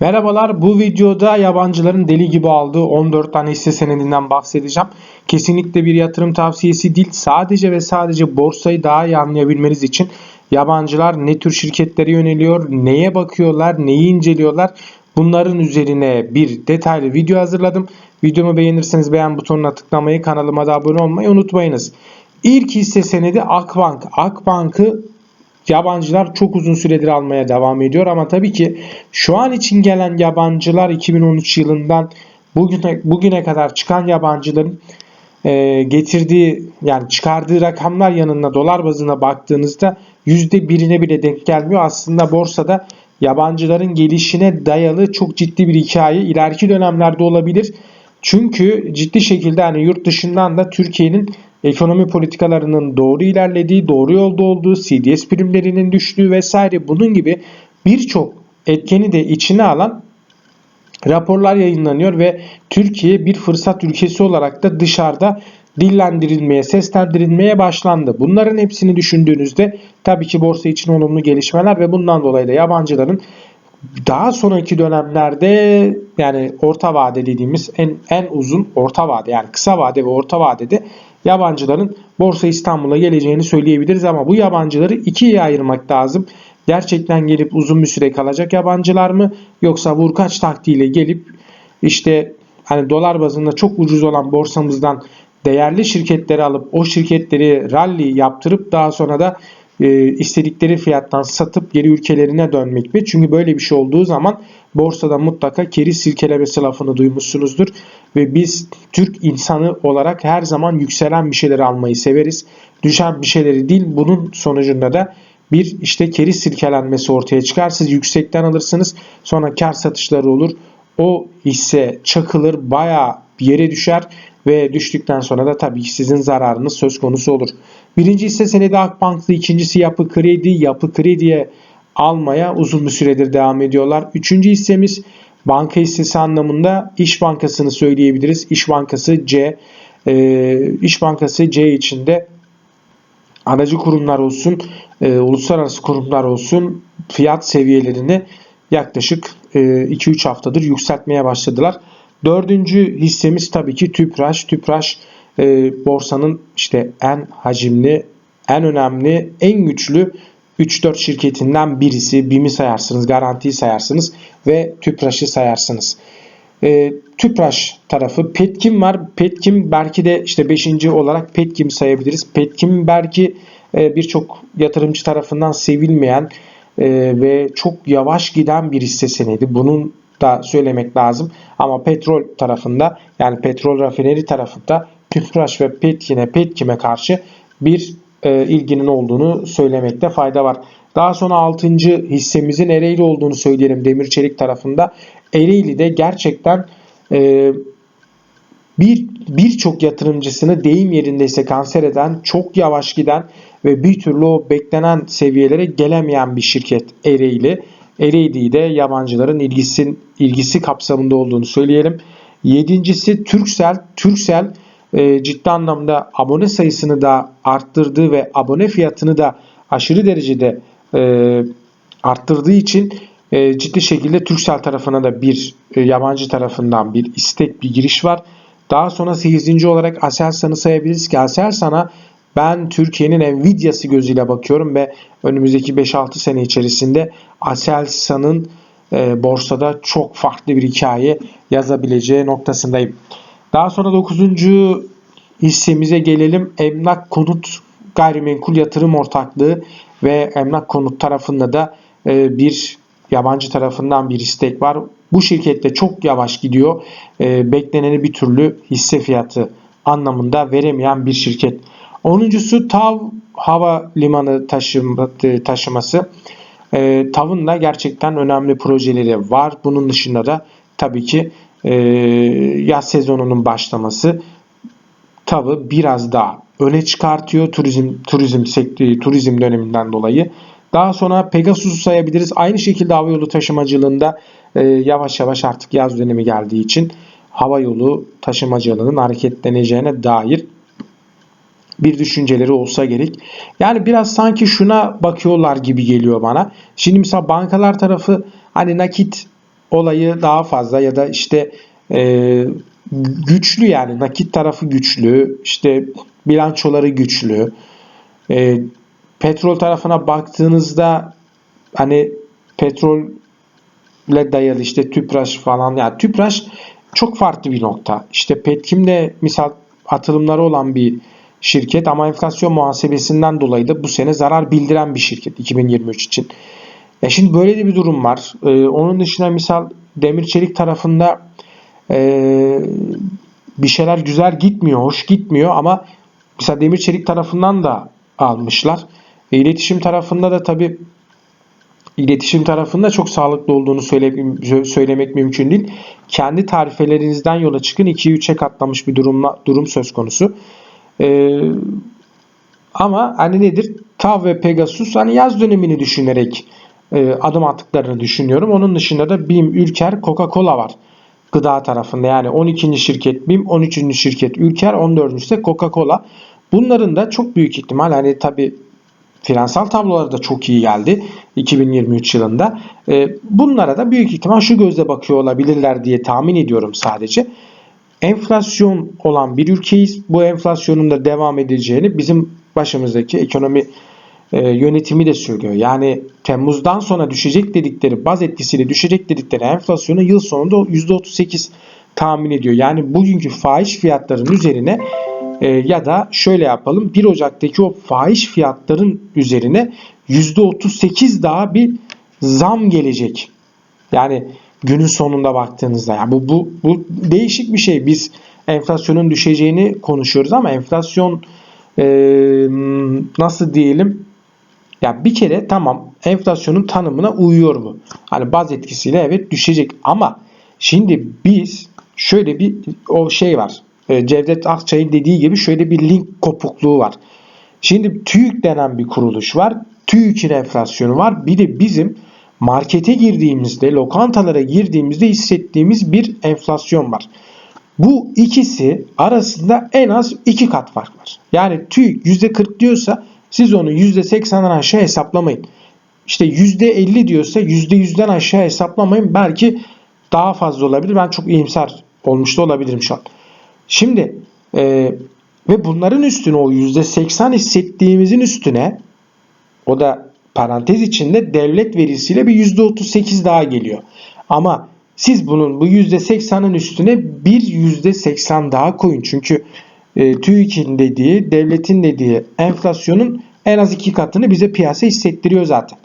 Merhabalar bu videoda yabancıların deli gibi aldığı 14 tane hisse senedinden bahsedeceğim. Kesinlikle bir yatırım tavsiyesi değil sadece ve sadece borsayı daha iyi anlayabilmeniz için yabancılar ne tür şirketlere yöneliyor, neye bakıyorlar, neyi inceliyorlar bunların üzerine bir detaylı video hazırladım. Videomu beğenirseniz beğen butonuna tıklamayı kanalıma da abone olmayı unutmayınız. İlk hisse senedi Akbank. Akbank'ı yabancılar çok uzun süredir almaya devam ediyor ama tabii ki şu an için gelen yabancılar 2013 yılından bugüne bugüne kadar çıkan yabancıların e, getirdiği yani çıkardığı rakamlar yanına dolar bazına baktığınızda %1'ine bile denk gelmiyor. Aslında borsada yabancıların gelişine dayalı çok ciddi bir hikaye ileriki dönemlerde olabilir. Çünkü ciddi şekilde hani yurt dışından da Türkiye'nin ekonomi politikalarının doğru ilerlediği, doğru yolda olduğu, CDS primlerinin düştüğü vesaire bunun gibi birçok etkeni de içine alan raporlar yayınlanıyor ve Türkiye bir fırsat ülkesi olarak da dışarıda dillendirilmeye, seslendirilmeye başlandı. Bunların hepsini düşündüğünüzde tabii ki borsa için olumlu gelişmeler ve bundan dolayı da yabancıların daha sonraki dönemlerde yani orta vade dediğimiz en en uzun orta vade yani kısa vade ve orta vadede yabancıların Borsa İstanbul'a geleceğini söyleyebiliriz ama bu yabancıları ikiye ayırmak lazım. Gerçekten gelip uzun bir süre kalacak yabancılar mı yoksa vurkaç taktiğiyle gelip işte hani dolar bazında çok ucuz olan borsamızdan değerli şirketleri alıp o şirketleri rally yaptırıp daha sonra da e, istedikleri fiyattan satıp geri ülkelerine dönmek mi? Çünkü böyle bir şey olduğu zaman borsada mutlaka keri silkelemesi lafını duymuşsunuzdur. Ve biz Türk insanı olarak her zaman yükselen bir şeyleri almayı severiz. Düşen bir şeyleri değil. Bunun sonucunda da bir işte keri silkelenmesi ortaya çıkar. Siz yüksekten alırsınız. Sonra kar satışları olur. O hisse çakılır bayağı yere düşer ve düştükten sonra da tabii ki sizin zararınız söz konusu olur. Birinci hisse senedi Akbank'lı, ikincisi Yapı Kredi. Yapı Kredi'ye almaya uzun bir süredir devam ediyorlar. Üçüncü hissemiz banka hissesi anlamında İş Bankası'nı söyleyebiliriz. İş Bankası C. Ee, İş Bankası C içinde aracı kurumlar olsun, e, uluslararası kurumlar olsun fiyat seviyelerini yaklaşık 2-3 e, haftadır yükseltmeye başladılar. Dördüncü hissemiz tabii ki Tüpraş. Tüpraş e, borsanın işte en hacimli, en önemli, en güçlü 3-4 şirketinden birisi. BİM'i sayarsınız, Garanti'yi sayarsınız ve Tüpraş'ı sayarsınız. E, Tüpraş tarafı Petkim var. Petkim belki de işte 5. olarak Petkim sayabiliriz. Petkim belki e, birçok yatırımcı tarafından sevilmeyen e, ve çok yavaş giden bir hisse senedi. Bunun da söylemek lazım. Ama petrol tarafında yani petrol rafineri tarafında Tüpraş ve Petkim'e Petkim'e karşı bir e, ilginin olduğunu söylemekte fayda var. Daha sonra 6. hissemizin Ereğli olduğunu söyleyelim demir çelik tarafında. Ereğli'de gerçekten e, bir birçok yatırımcısını deyim yerindeyse kanser eden, çok yavaş giden ve bir türlü o beklenen seviyelere gelemeyen bir şirket Ereğli. Ereğli'yi de yabancıların ilgisi, ilgisi kapsamında olduğunu söyleyelim. Yedincisi Türksel. Türksel e, ciddi anlamda abone sayısını da arttırdığı ve abone fiyatını da aşırı derecede e, arttırdığı için e, ciddi şekilde Türksel tarafına da bir e, yabancı tarafından bir istek, bir giriş var. Daha sonra 8. olarak Aselsan'ı sayabiliriz ki Aselsan'a ben Türkiye'nin Nvidia'sı gözüyle bakıyorum ve önümüzdeki 5-6 sene içerisinde Aselsan'ın borsada çok farklı bir hikaye yazabileceği noktasındayım. Daha sonra 9. hissemize gelelim. Emlak Konut Gayrimenkul Yatırım Ortaklığı ve Emlak Konut tarafında da e, bir yabancı tarafından bir istek var. Bu şirkette çok yavaş gidiyor. E, bekleneni bir türlü hisse fiyatı anlamında veremeyen bir şirket. Onuncusu TAV hava limanı taşıma, taşıması. E, TAV'ın da gerçekten önemli projeleri var. Bunun dışında da tabii ki e, yaz sezonunun başlaması TAV'ı biraz daha öne çıkartıyor turizm turizm sektörü turizm döneminden dolayı. Daha sonra Pegasus'u sayabiliriz. Aynı şekilde hava yolu taşımacılığında e, yavaş yavaş artık yaz dönemi geldiği için hava yolu taşımacılığının hareketleneceğine dair bir düşünceleri olsa gerek. Yani biraz sanki şuna bakıyorlar gibi geliyor bana. Şimdi mesela bankalar tarafı hani nakit olayı daha fazla ya da işte e, güçlü yani nakit tarafı güçlü, işte bilançoları güçlü. E, petrol tarafına baktığınızda hani petrolle dayalı işte tüpraş falan yani tüpraş çok farklı bir nokta. İşte Petkim'de misal atılımları olan bir şirket ama enflasyon muhasebesinden dolayı da bu sene zarar bildiren bir şirket 2023 için. E şimdi böyle de bir durum var. Ee, onun dışında misal demir çelik tarafında e, bir şeyler güzel gitmiyor, hoş gitmiyor ama mesela demir çelik tarafından da almışlar. E, iletişim tarafında da tabi iletişim tarafında çok sağlıklı olduğunu söyle, söylemek mümkün değil. Kendi tarifelerinizden yola çıkın 2'ye 3'e katlamış bir durumla, durum söz konusu. Ee, ama hani nedir? TAV ve Pegasus hani yaz dönemini düşünerek e, adım attıklarını düşünüyorum. Onun dışında da BİM, Ülker, Coca-Cola var. Gıda tarafında yani 12. şirket BİM, 13. şirket Ülker, 14. ise Coca-Cola. Bunların da çok büyük ihtimal hani tabi finansal tabloları da çok iyi geldi 2023 yılında. E, bunlara da büyük ihtimal şu gözle bakıyor olabilirler diye tahmin ediyorum sadece. Enflasyon olan bir ülkeyiz. Bu enflasyonun da devam edeceğini bizim başımızdaki ekonomi e, yönetimi de söylüyor. Yani Temmuz'dan sonra düşecek dedikleri baz etkisiyle düşecek dedikleri enflasyonu yıl sonunda %38 tahmin ediyor. Yani bugünkü faiz fiyatların üzerine e, ya da şöyle yapalım 1 Ocak'taki o faiz fiyatların üzerine %38 daha bir zam gelecek. Yani günün sonunda baktığınızda yani bu, bu, bu değişik bir şey. Biz enflasyonun düşeceğini konuşuyoruz ama enflasyon e, nasıl diyelim ya bir kere tamam enflasyonun tanımına uyuyor bu. Hani baz etkisiyle evet düşecek ama şimdi biz şöyle bir o şey var. E, Cevdet Akçay'ın dediği gibi şöyle bir link kopukluğu var. Şimdi TÜİK denen bir kuruluş var. TÜİK'in enflasyonu var. Bir de bizim markete girdiğimizde, lokantalara girdiğimizde hissettiğimiz bir enflasyon var. Bu ikisi arasında en az iki kat fark var. Yani TÜİK %40 diyorsa siz onu %80'den aşağı hesaplamayın. İşte %50 diyorsa %100'den aşağı hesaplamayın. Belki daha fazla olabilir. Ben çok iyimser olmuş da olabilirim şu an. Şimdi e, ve bunların üstüne o %80 hissettiğimizin üstüne o da parantez içinde devlet verisiyle bir %38 daha geliyor. Ama siz bunun bu %80'ın üstüne bir %80 daha koyun. Çünkü e, TÜİK'in dediği, devletin dediği enflasyonun en az iki katını bize piyasa hissettiriyor zaten.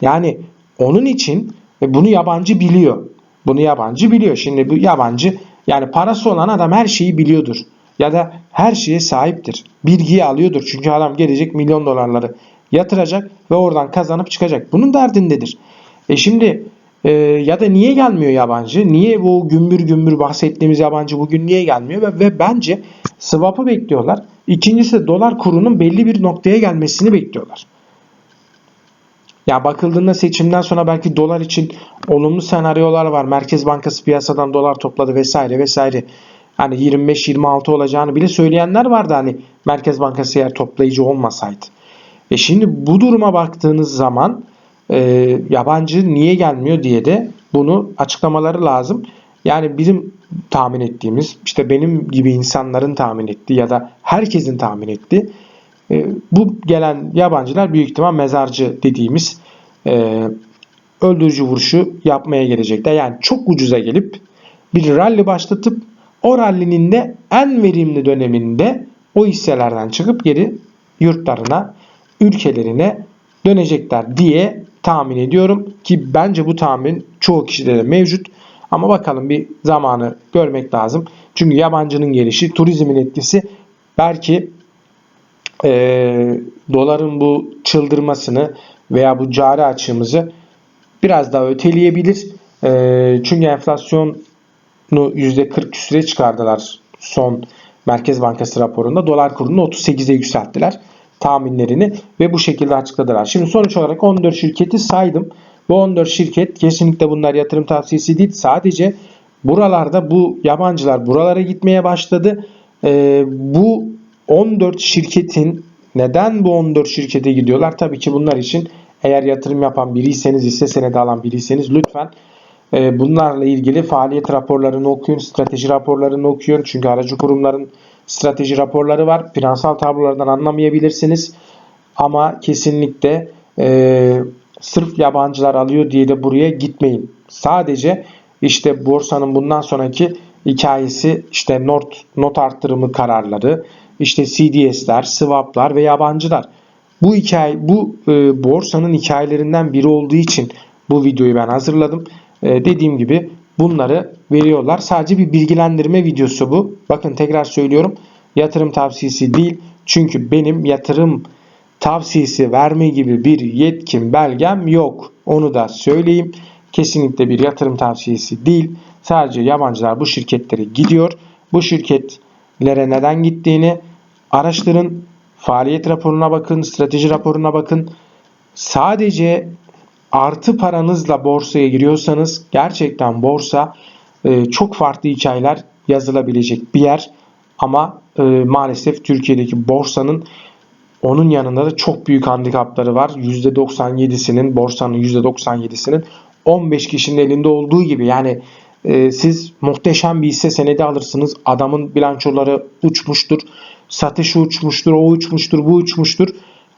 Yani onun için ve bunu yabancı biliyor. Bunu yabancı biliyor. Şimdi bu yabancı yani parası olan adam her şeyi biliyordur. Ya da her şeye sahiptir. Bilgiyi alıyordur. Çünkü adam gelecek milyon dolarları yatıracak ve oradan kazanıp çıkacak. Bunun derdindedir. E şimdi e, ya da niye gelmiyor yabancı? Niye bu gümbür gümbür bahsettiğimiz yabancı bugün niye gelmiyor? Ve, ve bence swap'ı bekliyorlar. İkincisi de dolar kurunun belli bir noktaya gelmesini bekliyorlar. Ya bakıldığında seçimden sonra belki dolar için olumlu senaryolar var. Merkez Bankası piyasadan dolar topladı vesaire vesaire. Hani 25-26 olacağını bile söyleyenler vardı hani Merkez Bankası eğer toplayıcı olmasaydı. E şimdi bu duruma baktığınız zaman e, yabancı niye gelmiyor diye de bunu açıklamaları lazım. Yani bizim tahmin ettiğimiz işte benim gibi insanların tahmin ettiği ya da herkesin tahmin ettiği e, bu gelen yabancılar büyük ihtimal mezarcı dediğimiz e, öldürücü vuruşu yapmaya gelecekler. Yani çok ucuza gelip bir rally başlatıp o rallinin de en verimli döneminde o hisselerden çıkıp geri yurtlarına, ülkelerine dönecekler diye tahmin ediyorum ki bence bu tahmin çoğu kişide de mevcut. Ama bakalım bir zamanı görmek lazım. Çünkü yabancının gelişi, turizmin etkisi belki e, doların bu çıldırmasını veya bu cari açığımızı biraz daha öteleyebilir. E, çünkü enflasyonu %40 küsüre çıkardılar son Merkez Bankası raporunda. Dolar kurunu 38'e yükselttiler tahminlerini ve bu şekilde açıkladılar. Şimdi sonuç olarak 14 şirketi saydım. Bu 14 şirket kesinlikle bunlar yatırım tavsiyesi değil. Sadece buralarda bu yabancılar buralara gitmeye başladı. Ee, bu 14 şirketin neden bu 14 şirkete gidiyorlar? Tabii ki bunlar için eğer yatırım yapan biriyseniz, hisse senedi alan biriyseniz lütfen E, bunlarla ilgili faaliyet raporlarını okuyun, strateji raporlarını okuyun. Çünkü aracı kurumların strateji raporları var. Finansal tablolardan anlamayabilirsiniz. Ama kesinlikle e, sırf yabancılar alıyor diye de buraya gitmeyin. Sadece işte borsanın bundan sonraki hikayesi işte not, not arttırımı kararları, işte CDS'ler, swaplar ve yabancılar. Bu hikaye bu e, borsanın hikayelerinden biri olduğu için bu videoyu ben hazırladım. E, dediğim gibi bunları veriyorlar. Sadece bir bilgilendirme videosu bu. Bakın tekrar söylüyorum. Yatırım tavsiyesi değil. Çünkü benim yatırım tavsiyesi verme gibi bir yetkim belgem yok. Onu da söyleyeyim. Kesinlikle bir yatırım tavsiyesi değil. Sadece yabancılar bu şirketlere gidiyor. Bu şirketlere neden gittiğini araştırın. Faaliyet raporuna bakın, strateji raporuna bakın. Sadece artı paranızla borsaya giriyorsanız gerçekten borsa e, çok farklı hikayeler yazılabilecek bir yer. Ama e, maalesef Türkiye'deki borsanın onun yanında da çok büyük handikapları var. %97'sinin borsanın %97'sinin 15 kişinin elinde olduğu gibi yani e, siz muhteşem bir hisse senedi alırsınız. Adamın bilançoları uçmuştur. Satışı uçmuştur. O uçmuştur. Bu uçmuştur.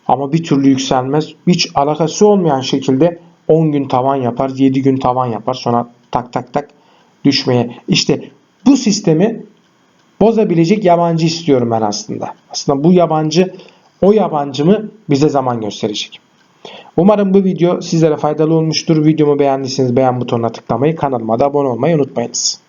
Ama bir türlü yükselmez. Hiç alakası olmayan şekilde 10 gün tavan yapar. 7 gün tavan yapar. Sonra tak tak tak düşmeye. İşte bu sistemi bozabilecek yabancı istiyorum ben aslında. Aslında bu yabancı o yabancı mı bize zaman gösterecek. Umarım bu video sizlere faydalı olmuştur. Videomu beğendiyseniz beğen butonuna tıklamayı, kanalıma da abone olmayı unutmayınız.